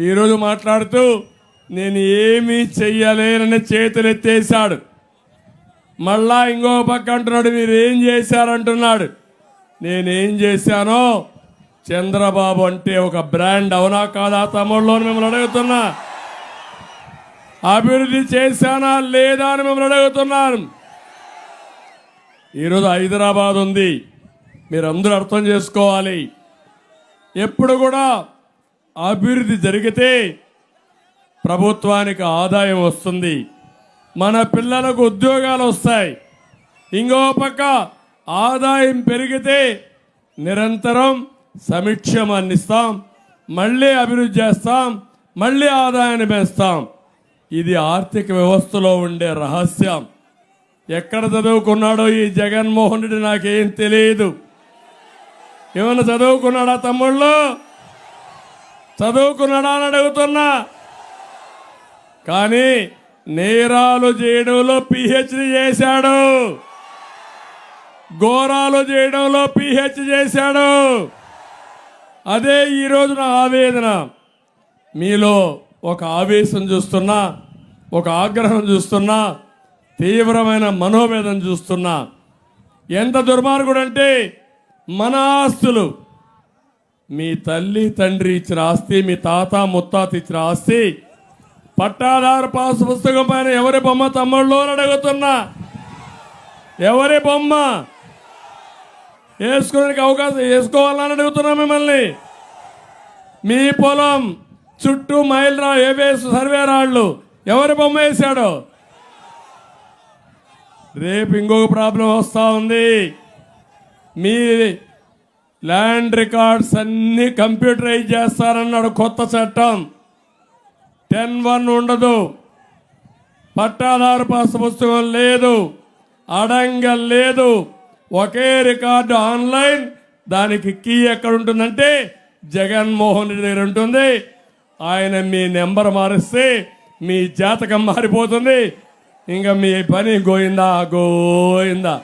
ఈరోజు మాట్లాడుతూ నేను ఏమీ చెయ్యలేనని చేతులు ఎత్తేశాడు మళ్ళా ఇంకో పక్క అంటున్నాడు మీరు ఏం చేశారంటున్నాడు? నేనేం చేశానో చంద్రబాబు అంటే ఒక బ్రాండ్ అవునా కాదా తమ్ముళ్ళు మిమ్మల్ని అడుగుతున్నా. అభివృద్ధి చేశానా లేదా అని మిమ్మల్ని అడుగుతున్నాను ఈరోజు హైదరాబాద్ ఉంది. మీరందరూ అర్థం చేసుకోవాలి. ఎప్పుడు కూడా అభివృద్ధి జరిగితే ప్రభుత్వానికి ఆదాయం వస్తుంది. మన పిల్లలకు ఉద్యోగాలు వస్తాయి. ఇంకో పక్క ఆదాయం పెరిగితే నిరంతరం సమీక్షం అందిస్తాం. మళ్ళీ అభివృద్ధి చేస్తాం. మళ్ళీ ఆదాయాన్ని పెంచుతాం. ఇది ఆర్థిక వ్యవస్థలో ఉండే రహస్యం. ఎక్కడ చదువుకున్నాడో ఈ జగన్మోహన్ రెడ్డి నాకేం తెలియదు ఏమైనా చదువుకున్నాడా తమ్ముళ్ళు? చదువుకున్నాడా అని అడుగుతున్నా. కానీ నేరాలు చేయడంలో పిహెచ్డి చేశాడు. ఘోరాలు చేయడంలో పిహెచ్ చేశాడు. అదే ఈరోజు నా ఆవేదన. మీలో ఒక ఆవేశం చూస్తున్నా ఒక ఆగ్రహం చూస్తున్నా తీవ్రమైన మనోవేదన చూస్తున్నా. ఎంత దుర్మార్గుడు అంటే మన ఆస్తులు మీ తల్లి తండ్రి ఇచ్చిన ఆస్తి మీ తాత ముత్తాత ఇచ్చిన ఆస్తి పట్టాదారు పాస్ పుస్తకం పైన ఎవరి బొమ్మ తమ్ముళ్ళు అని అడుగుతున్నా? ఎవరి బొమ్మ? వేసుకోవడానికి అవకాశం వేసుకోవాలని అడుగుతున్నా మిమ్మల్ని. మీ పొలం చుట్టూ మైల్ రా సర్వే రాళ్ళు. ఎవరి బొమ్మ వేశాడు? రేపు ఇంకొక ప్రాబ్లం వస్తూ ఉంది. మీ ల్యాండ్ రికార్డ్స్ అన్ని కంప్యూటరైజ్ చేస్తారన్నాడు కొత్త చట్టం. టెన్ వన్ ఉండదు. పట్టాదారు పాస్ పుస్తకం లేదు. అడంగల్ లేదు. ఒకే రికార్డు ఆన్లైన్. దానికి కీ ఎక్కడ ఉంటుందంటే జగన్మోహన్ రెడ్డి దగ్గర ఉంటుంది. ఆయన మీ నెంబర్ మారిస్తే మీ జాతకం మారిపోతుంది. ఇంకా మీ పని గోయిందా? గోయిందా?